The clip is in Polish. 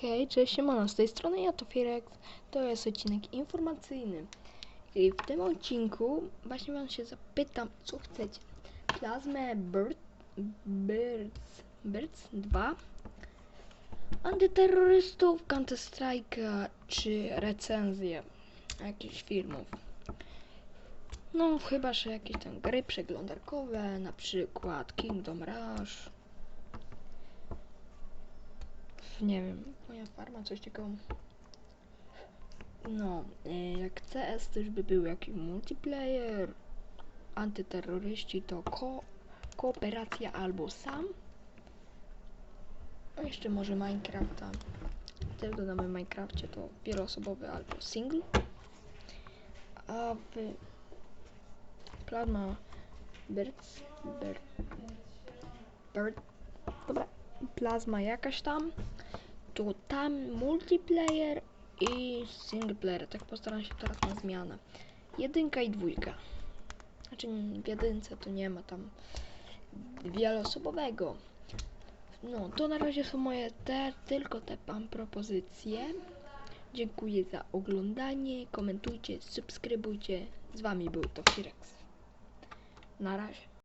Hej, cześć, siemano, z tej strony ja to Firex, to jest odcinek informacyjny. I w tym odcinku właśnie wam się zapytam, co chcecie. Plazmę Bird, Birds, Birds 2, antyterrorystów, Counter Strike'a, czy recenzję jakichś filmów. No, chyba, że jakieś tam gry przeglądarkowe, na przykład Kingdom Rush. Nie wiem, moja farma, coś takiego. No, e, jak CS też by był jakiś multiplayer, antyterroryści to ko kooperacja albo sam. A jeszcze może Minecrafta. Też dodamy w Minecrafcie to wieloosobowy albo single. A w Plasma Birds, Bird, Bird, dobra, Plasma jakaś tam, to tam multiplayer i single player. Tak postaram się teraz na zmianę. Jedynka i dwójka. Znaczy w jedynce to nie ma tam wieloosobowego. No, to na razie są moje te, tylko te pan propozycje. Dziękuję za oglądanie, komentujcie, subskrybujcie. Z wami był to Firex. Na razie.